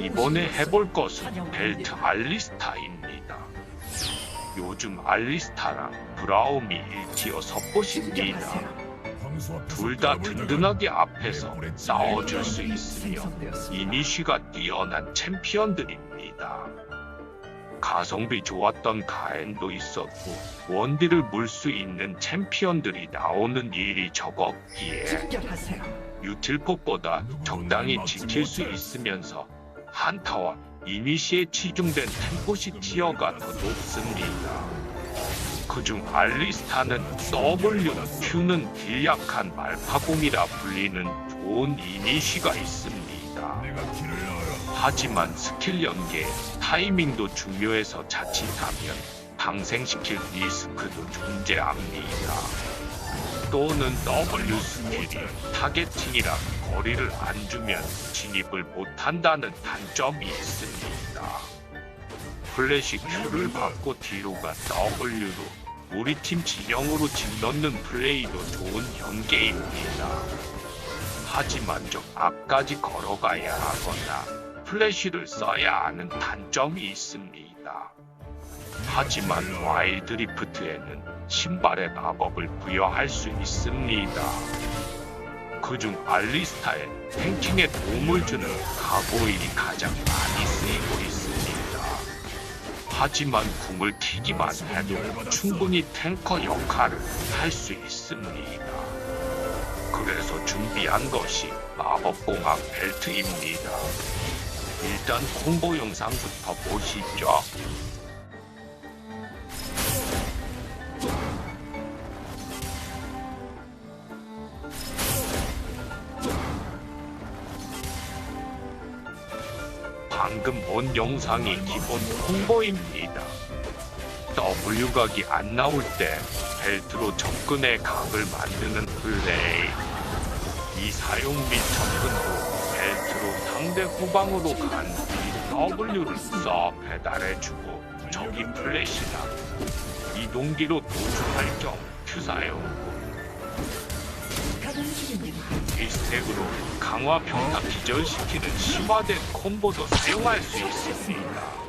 이번에 해볼 것은 벨트 알리스타입니다. 요즘 알리스타랑 브라움이 1티어 섭보십니다. 둘 다 든든하게 앞에서 싸워줄 수 있으며 이니쉬가 뛰어난 챔피언들입니다. 가성비 좋았던 가엔도 있었고 원딜을 물 수 있는 챔피언들이 나오는 일이 적었기에 유틸폭보다 적당히 지킬 수 있으면서 한타와 이니시에 치중된 템포시 티어가 더 높습니다. 그중 알리스타는 W, Q는 딜약한 말파공이라 불리는 좋은 이니시가 있습니다. 하지만 스킬 연계, 타이밍도 중요해서 자칫하면 방생시킬 리스크도 존재합니다. 또는 W 스킬이 타겟팅이라 거리를 안 주면 진입을 못한다는 단점이 있습니다. 플래시 Q를 받고 뒤로 간 W로 우리 팀 진영으로 짓넣는 플레이도 좋은 연계입니다. 하지만 좀 앞까지 걸어가야 하거나 플래시를 써야 하는 단점이 있습니다. 하지만 와일드 리프트에는 신발의 마법을 부여할 수 있습니다. 그중 알리스타에 탱킹에 도움을 주는 가고일이 가장 많이 쓰이고 있습니다. 하지만 궁을 튀기만 해도 충분히 탱커 역할을 할 수 있습니다. 그래서 준비한 것이 마법공학 벨트입니다. 일단 콤보 영상부터 보시죠. 방금 본 영상이 기본 홍보입니다. W각이 안 나올 때 벨트로 접근의 각을 만드는 플레이. 이 사용 및 접근 후 상대 후방으로 간뒤 W를 써 배달해주고 적이 플래시나 이동기로 도주할 Q 사용 일스택으로 강화 평타 기절시키는 심화된 콤보도 사용할 수 있습니다.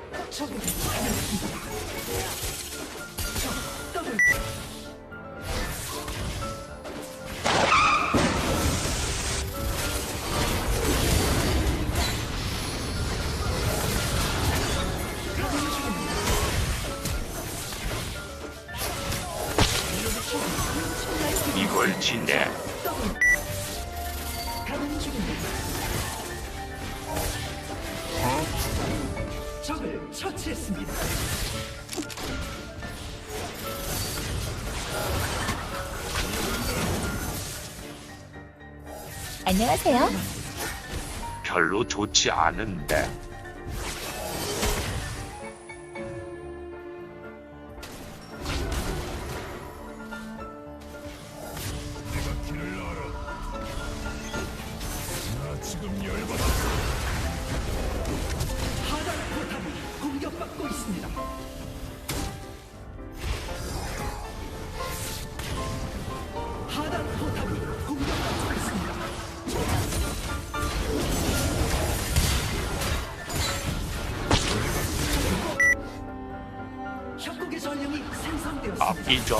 적을 처치했습니다. 안녕하세요. 별로 좋지 않은데 공격받고 있습니다. 하단 포탑이 공격받고 있습니다. 앞이전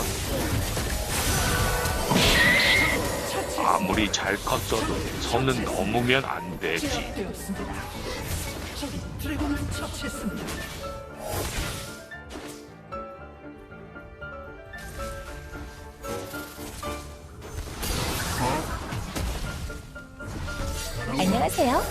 아무리 잘 컸어도 선은 넘으면 안 되지. 안녕하세요.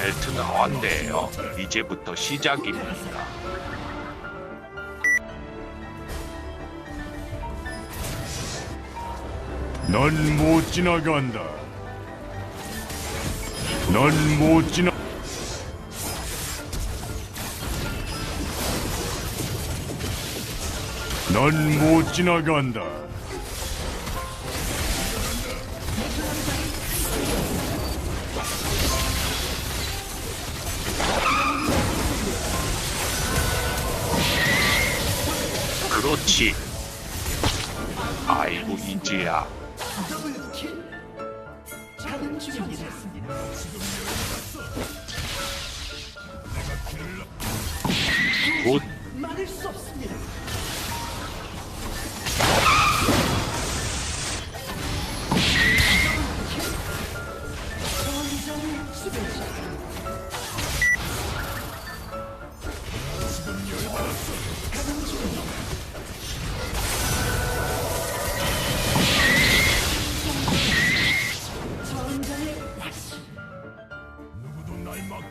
벨트 나왔네요. 이제부터 시작입니다. 넌 못 지나간다. 넌 못 지나. 넌 못 지나간다. 그렇지. 아이고 중입니다. 곧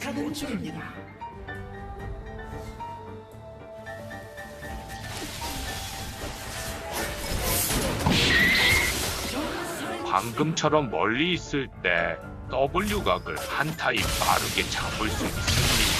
가는 중입니다. 방금처럼 멀리 있을 때 W 각을 한 타임 빠르게 잡을 수 있습니다.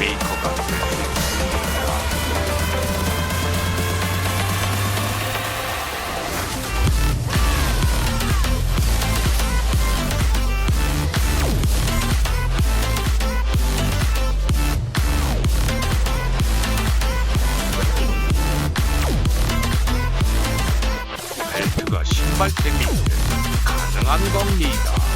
메이커가. 벨트가 신발템인데 가능한 겁니다.